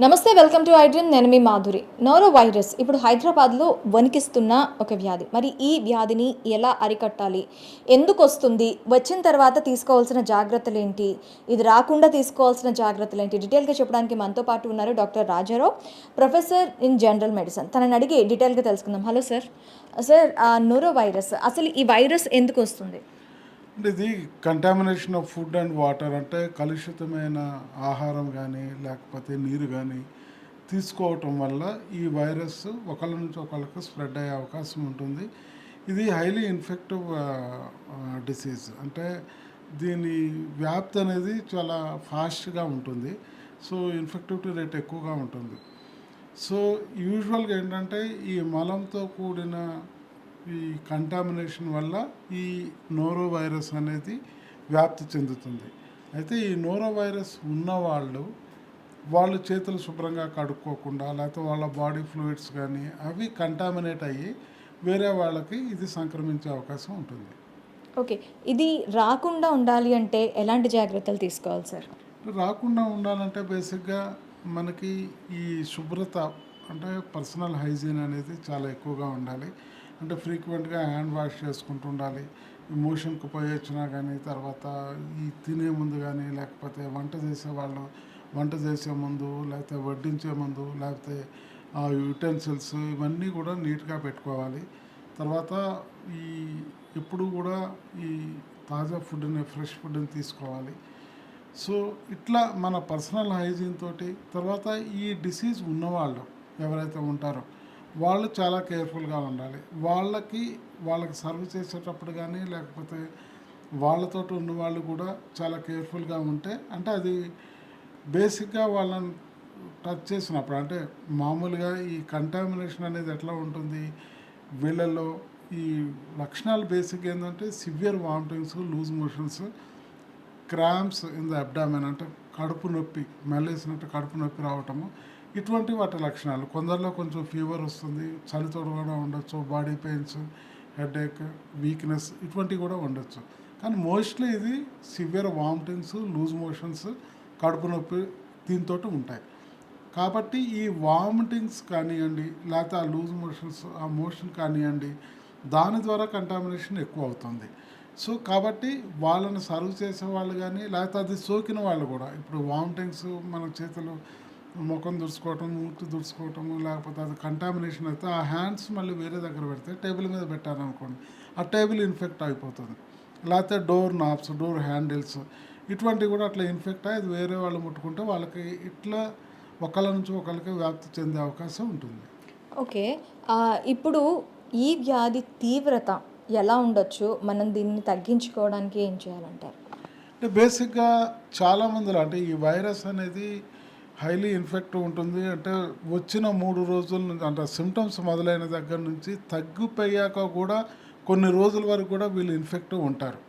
నమస్తే welcome to iDream నేను మీ Madhuri. Noro virus ఇప్పుడు హైదరాబాద్లో వణికిస్తున్న ఒక వ్యాధి. మరి ఈ వ్యాధిని ఎలా అరికట్టాలి? ఎందుకు వస్తుంది? వచ్చిన తర్వాత తీసుకోవాల్సిన జాగ్రత్తలు ఏంటి ఇది రాకుండా తీసుకోవాల్సిన జాగ్రత్తలు ఏంటి డీటెయిల్గా చెప్పడానికి మనతో పాటు ఉన్నారు doctor Rajarao professor in general medicine. తనని అడిగి డీటెయిల్గా తెలుసుకుందాం. Hello sir. Sir noro virus అసలు ఈ వైరస్ ఎందుకు వస్తుంది? అంటే ఇది contamination of food and water అంటే కలుషితమైన ఆహారం కానీ లేకపోతే నీరు కానీ తీసుకోవటం వల్ల ఈ వైరస్ ఒకళ్ళ నుంచి ఒకళ్ళకి స్ప్రెడ్ అయ్యే అవకాశం ఉంటుంది. ఇది హైలీ ఇన్ఫెక్టివ్ డిసీజ్ అంటే దీని వ్యాప్తి అనేది చాలా ఫాస్ట్గా ఉంటుంది. సో ఇన్ఫెక్టివిటీ రేట్ ఎక్కువగా ఉంటుంది. సో యూజువల్గా ఏంటంటే ఈ మలంతో కూడిన ఈ కంటామినేషన్ వల్ల ఈ నోరో వైరస్ అనేది వ్యాప్తి చెందుతుంది. అయితే ఈ నోరో వైరస్ ఉన్నవాళ్ళు వాళ్ళు చేతులు శుభ్రంగా కడుక్కోకుండా లేకపోతే వాళ్ళ బాడీ ఫ్లూయిడ్స్ కానీ అవి కంటామినేట్ అయ్యి వేరే వాళ్ళకి ఇది సంక్రమించే అవకాశం ఉంటుంది. ఓకే. ఇది రాకుండా ఉండాలి అంటే ఎలాంటి జాగ్రత్తలు తీసుకోవాలి సార్? రాకుండా ఉండాలంటే బేసిక్గా మనకి ఈ శుభ్రత అంటే పర్సనల్ హైజీన్ అనేది చాలా ఎక్కువగా ఉండాలి. అంటే ఫ్రీక్వెంట్గా హ్యాండ్ వాష్ చేసుకుంటూ ఉండాలి. ఈ మోషన్కి పోయి వచ్చినా కానీ తర్వాత ఈ తినే ముందు కానీ లేకపోతే వంట చేసే వాళ్ళు వంట చేసే ముందు లేకపోతే వడ్డించే ముందు లేకపోతే యూటెన్సిల్స్ ఇవన్నీ కూడా నీట్గా పెట్టుకోవాలి. తర్వాత ఈ ఎప్పుడు కూడా ఈ తాజా ఫుడ్ని ఫ్రెష్ ఫుడ్ని తీసుకోవాలి. సో ఇట్లా మన పర్సనల్ హైజీన్ తోటి తర్వాత ఈ డిసీజ్ ఉన్నవాళ్ళు ఎవరైతే ఉంటారో వాళ్ళు చాలా కేర్ఫుల్గా ఉండాలి. వాళ్ళకి వాళ్ళకి సర్వ్ చేసేటప్పుడు కానీ లేకపోతే వాళ్ళతోటి ఉన్న వాళ్ళు కూడా చాలా కేర్ఫుల్గా ఉంటే అంటే అది బేసిక్గా వాళ్ళని టచ్ చేసినప్పుడు అంటే మామూలుగా ఈ కంటామినేషన్ అనేది ఎట్లా ఉంటుంది వీళ్ళల్లో ఈ లక్షణాలు బేసిక్ ఏంటంటే severe vomitings loose motions cramps in the abdomen అంటే కడుపు నొప్పి మెల్లేసినట్టు కడుపు నొప్పి రావటము ఇటువంటి వాటి లక్షణాలు. కొందరిలో కొంచెం ఫీవర్ వస్తుంది చలితో కూడా ఉండొచ్చు బాడీ పెయిన్స్ హెడేక్ వీక్నెస్ ఇటువంటివి కూడా ఉండొచ్చు. కానీ మోస్ట్లీ ఇది సివియర్ వామిటింగ్స్ లూజ్ మోషన్స్ కడుపు నొప్పి దీంతో ఉంటాయి. కాబట్టి ఈ వామిటింగ్స్ కానివ్వండి లేకపోతే ఆ లూజ్ మోషన్స్ ఆ మోషన్ కానివ్వండి దాని ద్వారా కంటామినేషన్ ఎక్కువ అవుతుంది. సో కాబట్టి వాళ్ళని సర్వ్ చేసే వాళ్ళు కానీ లేకపోతే అది సోకిన వాళ్ళు కూడా ఇప్పుడు వామిటింగ్స్ మన చేతులు ముఖం దుడుచుకోవటం మూతి దుడుచుకోవటము లేకపోతే అది కంటామినేషన్ అయితే ఆ హ్యాండ్స్ మళ్ళీ వేరే దగ్గర పెడితే టేబుల్ మీద పెట్టారనుకోండి ఆ టేబుల్ ఇన్ఫెక్ట్ అయిపోతుంది. లేకపోతే డోర్ నాబ్స్ డోర్ హ్యాండిల్స్ ఇటువంటివి కూడా అట్లా ఇన్ఫెక్ట్ అయ్యి వేరే వాళ్ళు ముట్టుకుంటే వాళ్ళకి ఇట్లా ఒకళ్ళ నుంచి ఒకళ్ళకి వ్యాప్తి చెందే అవకాశం ఉంటుంది. ఓకే. ఇప్పుడు ఈ వ్యాధి తీవ్రత ఎలా ఉండొచ్చు? మనం దీన్ని తగ్గించుకోవడానికి ఏం చేయాలంటారు? అంటే బేసిక్గా చాలా మందిలో అంటే ఈ వైరస్ అనేది హైలీ ఇన్ఫెక్టివ్ ఉంటుంది. అంటే వచ్చిన మూడు రోజుల నుంచి అంటే సిమ్టమ్స్ మొదలైన దగ్గర నుంచి తగ్గిపోయాక కూడా కొన్ని రోజుల వరకు కూడా వీళ్ళు ఇన్ఫెక్టివ్ ఉంటారు.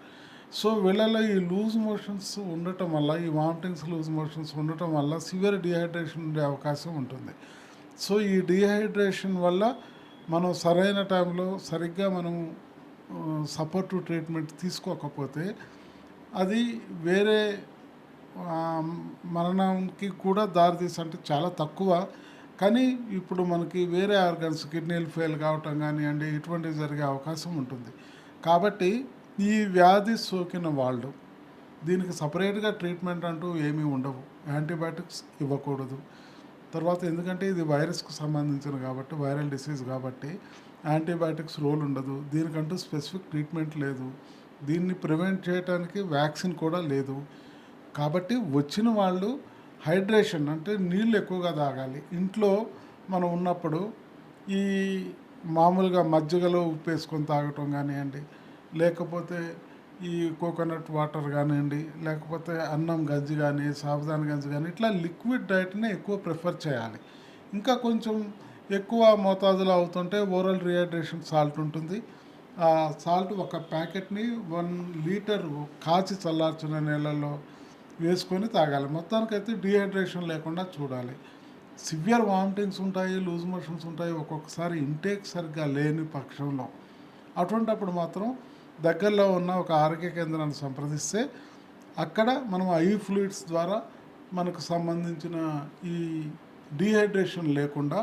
సో వీళ్ళలో ఈ లూజ్ మోషన్స్ ఉండటం వల్ల ఈ వామిటింగ్స్ లూజ్ మోషన్స్ ఉండటం వల్ల సివియర్ డిహైడ్రేషన్ ఉండే అవకాశం ఉంటుంది. సో ఈ డిహైడ్రేషన్ వల్ల మనం సరైన టైంలో సరిగ్గా మనం సపోర్టివ్ ట్రీట్మెంట్ తీసుకోకపోతే అది వేరే మరణానికి కూడా దారితీసి అంటే చాలా తక్కువ. కానీ ఇప్పుడు మనకి వేరే ఆర్గన్స్ కిడ్నీలు ఫెయిల్ కావటం కానివ్వండి ఇటువంటివి జరిగే అవకాశం ఉంటుంది. కాబట్టి ఈ వ్యాధి సోకిన వాళ్ళు దీనికి సపరేట్గా ట్రీట్మెంట్ అంటూ ఏమీ ఉండవు. యాంటీబయాటిక్స్ ఇవ్వకూడదు. తర్వాత ఎందుకంటే ఇది వైరస్కు సంబంధించిన కాబట్టి వైరల్ డిసీజ్ కాబట్టి యాంటీబయాటిక్స్ రోల్ ఉండదు. దీనికంటూ స్పెసిఫిక్ ట్రీట్మెంట్ లేదు. దీన్ని ప్రివెంట్ చేయడానికి వ్యాక్సిన్ కూడా లేదు. కాబట్టి వచ్చిన వాళ్ళు హైడ్రేషన్ అంటే నీళ్ళు ఎక్కువగా తాగాలి. ఇంట్లో మనం ఉన్నప్పుడు ఈ మామూలుగా మజ్జిగలో ఉప్పు వేసుకొని తాగటం కానివ్వండి లేకపోతే ఈ కోకోనట్ వాటర్ కానివ్వండి లేకపోతే అన్నం గంజి కానీ సాబుదాన గంజి కానీ ఇట్లా లిక్విడ్ డైట్ని ఎక్కువ ప్రిఫర్ చేయాలి. ఇంకా కొంచెం ఎక్కువ మోతాదులో అవుతుంటే ఓరల్ రిహైడ్రేషన్ సాల్ట్ ఉంటుంది. ఆ సాల్ట్ ఒక ప్యాకెట్ని వన్ లీటర్ కాచి చల్లార్చిన నీళ్ళల్లో వేసుకొని తాగాలి. మొత్తానికైతే డిహైడ్రేషన్ లేకుండా చూడాలి. సివియర్ వామిటింగ్స్ ఉంటాయి లూజ్ మోషన్స్ ఉంటాయి. ఒక్కొక్కసారి ఇంటేక్ సరిగ్గా లేని పక్షంలో. అటువంటప్పుడు మాత్రం దగ్గరలో ఉన్న ఒక ఆరోగ్య కేంద్రాన్ని సంప్రదిస్తే అక్కడ మనం ఐ ఫ్లూయిడ్స్ ద్వారా మనకు సంబంధించిన ఈ డీహైడ్రేషన్ లేకుండా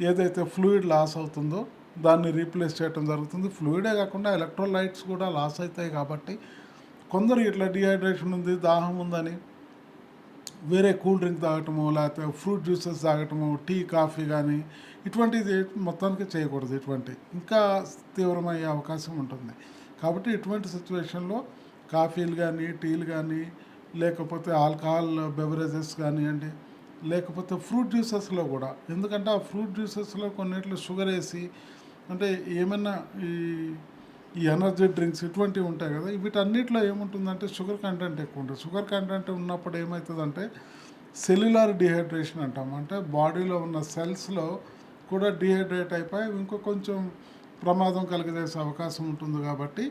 ఏదైతే ఫ్లూయిడ్ లాస్ అవుతుందో దాన్ని రీప్లేస్ చేయడం జరుగుతుంది. ఫ్లూయిడే కాకుండా ఎలక్ట్రోలైట్స్ కూడా లాస్ అవుతాయి కాబట్టి కొందరు ఇట్లా డిహైడ్రేషన్ ఉంది దాహం ఉందని వేరే కూల్ డ్రింక్ తాగటము లేకపోతే ఫ్రూట్ జ్యూసెస్ తాగటము టీ కాఫీ కానీ ఇటువంటిది మొత్తానికి చేయకూడదు ఇటువంటి. ఇంకా తీవ్రమయ్యే అవకాశం ఉంటుంది. కాబట్టి ఇటువంటి సిచ్యువేషన్లో కాఫీలు కానీ టీలు కానీ లేకపోతే ఆల్కహాల్ బెవరేజెస్ కానివ్వండి లేకపోతే ఫ్రూట్ జ్యూసెస్లో కూడా. ఎందుకంటే ఆ ఫ్రూట్ జ్యూసెస్లో కొన్నిట్లో షుగర్ వేసి అంటే ఏమైనా ఈ ఈ ఎనర్జీ డ్రింక్స్ ఇటువంటివి ఉంటాయి కదా వీటన్నిటిలో ఏముంటుందంటే షుగర్ కంటెంట్ ఎక్కువ ఉంటుంది. షుగర్ కంటెంట్ ఉన్నప్పుడు ఏమవుతుందంటే సెల్యులార్ డిహైడ్రేషన్ అంటాం. అంటే బాడీలో ఉన్న సెల్స్లో కూడా డిహైడ్రేట్ అయిపోయి ఇంకో కొంచెం ప్రమాదం కలిగజేసే అవకాశం ఉంటుంది కాబట్టి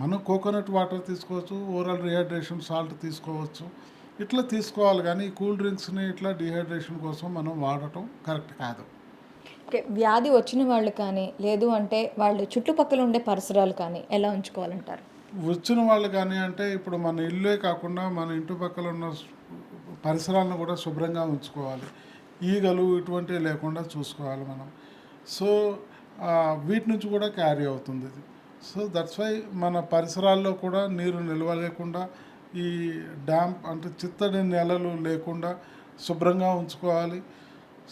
మనం కోకోనట్ వాటర్ తీసుకోవచ్చు ఓరల్ రిహైడ్రేషన్ సాల్ట్ తీసుకోవచ్చు ఇట్లా తీసుకోవాలి. కానీ కూల్ డ్రింక్స్ని ఇట్లా డిహైడ్రేషన్ కోసం మనం వాడటం కరెక్ట్ కాదు. వ్యాధి వచ్చిన వాళ్ళు కానీ లేదు అంటే వాళ్ళు చుట్టుపక్కల ఉండే పరిసరాలు కానీ ఎలా ఉంచుకోవాలంటారు? వచ్చిన వాళ్ళు కానీ అంటే ఇప్పుడు మన ఇల్లే కాకుండా మన ఇంటి పక్కల ఉన్న పరిసరాలను కూడా శుభ్రంగా ఉంచుకోవాలి. ఈగలు ఇటువంటివి లేకుండా చూసుకోవాలి మనం. సో వీటి నుంచి కూడా క్యారీ అవుతుంది ఇది. సో దట్స్ వై మన పరిసరాల్లో కూడా నీరు నిల్వ లేకుండా ఈ డ్యామ్ అంటే చిత్తడి నెలలు లేకుండా శుభ్రంగా ఉంచుకోవాలి.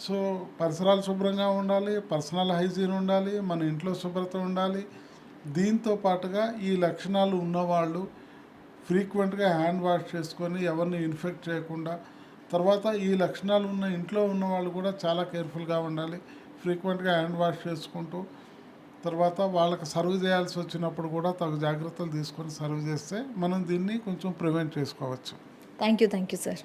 సో పరిసరాలు శుభ్రంగా ఉండాలి పర్సనల్ హైజీన్ ఉండాలి మన ఇంట్లో శుభ్రత ఉండాలి. దీంతో పాటుగా ఈ లక్షణాలు ఉన్నవాళ్ళు ఫ్రీక్వెంట్గా హ్యాండ్ వాష్ చేసుకొని ఎవరిని ఇన్ఫెక్ట్ చేయకుండా తర్వాత ఈ లక్షణాలు ఉన్న ఇంట్లో ఉన్న వాళ్ళు కూడా చాలా కేర్ఫుల్గా ఉండాలి ఫ్రీక్వెంట్గా హ్యాండ్ వాష్ చేసుకుంటూ. తర్వాత వాళ్ళకి సర్వ్ చేయాల్సి వచ్చినప్పుడు కూడా తగు జాగ్రత్తలు తీసుకొని సర్వ్ చేస్తే మనం దీన్ని కొంచెం ప్రివెంట్ చేసుకోవచ్చు. Thank you thank you sir.